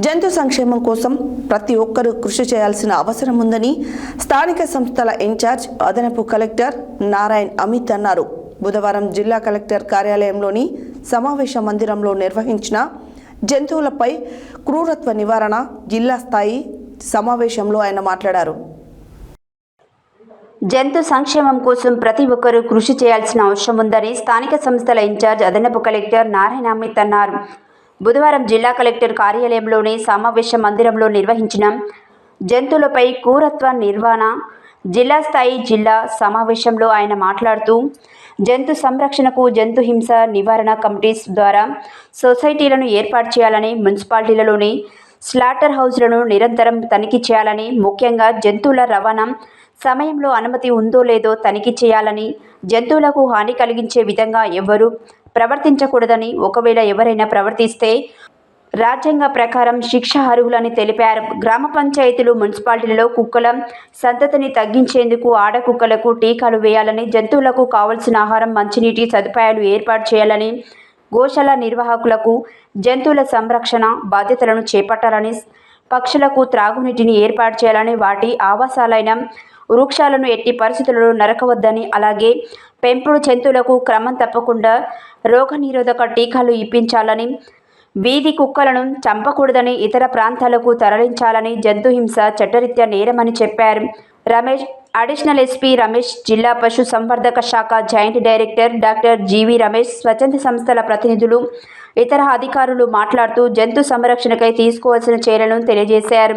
జంతు సంక్షేమం కోసం ప్రతి ఒక్కరూ కృషి చేయాల్సిన అవసరం ఉందని స్థానిక సంస్థల ఇన్ఛార్జ్ అదనపు కలెక్టర్ నారాయణ్ అమిత్ అన్నారు. బుధవారం జిల్లా కలెక్టర్ కార్యాలయంలోని సమావేశ మందిరంలో నిర్వహించిన జంతువులపై క్రూరత్వ నివారణ జిల్లా స్థాయి సమావేశంలో ఆయన మాట్లాడారు. జంతు సంక్షేమం కోసం ప్రతి ఒక్కరూ కృషి చేయాల్సిన అవసరం ఉందని స్థానిక సంస్థల ఇన్ఛార్జ్ అదనపు కలెక్టర్ నారాయణ అమిత్ అన్నారు. బుధవారం జిల్లా కలెక్టర్ కార్యాలయంలోని సమావేశ మందిరంలో నిర్వహించిన జంతువులపై క్రూరత్వ నిర్వహణ జిల్లా స్థాయి జిల్లా సమావేశంలో ఆయన మాట్లాడుతూ జంతు సంరక్షణకు జంతు హింస నివారణ కమిటీస్ ద్వారా సొసైటీలను ఏర్పాటు చేయాలని మున్సిపాలిటీలలోని స్లాటర్ హౌస్లను నిరంతరం తనిఖీ చేయాలని ముఖ్యంగా జంతువుల రవాణా సమయంలో అనుమతి ఉందో లేదో తనిఖీ చేయాలని జంతువులకు హాని కలిగించే విధంగా ఎవ్వరూ ప్రవర్తించకూడదని ఒకవేళ ఎవరైనా ప్రవర్తిస్తే రాజ్యాంగ ప్రకారం శిక్ష అర్హులని తెలిపారు. గ్రామ పంచాయతీలు మున్సిపాలిటీలలో కుక్కల సంతతిని తగ్గించేందుకు ఆడ కుక్కలకు టీకాలు వేయాలని జంతువులకు కావలసిన ఆహారం మంచినీటి సదుపాయాలు ఏర్పాటు చేయాలని గోశాల నిర్వాహకులకు జంతువుల సంరక్షణ బాధ్యతలను చేపట్టాలని పక్షులకు త్రాగునీటిని ఏర్పాటు చేయాలని వాటి ఆవాసాలైన వృక్షాలను ఎట్టి పరిస్థితులలో నరకవద్దని అలాగే పెంపుడు జంతువులకు క్రమం తప్పకుండా రోగనిరోధక టీకాలు ఇప్పించాలని వీధి కుక్కలను చంపకూడదని ఇతర ప్రాంతాలకు తరలించాలని జంతు హింస చట్టరీత్యా నేరమని చెప్పారు. రమేష్ అడిషనల్ ఎస్పీ రమేష్ జిల్లా పశు సంవర్ధక శాఖ joint director doctor G V Ramesh స్వచ్ఛంద సంస్థల ప్రతినిధులు ఇతర అధికారులు మాట్లాడుతూ జంతు సంరక్షణకై తీసుకోవాల్సిన చర్యలను తెలియజేశారు.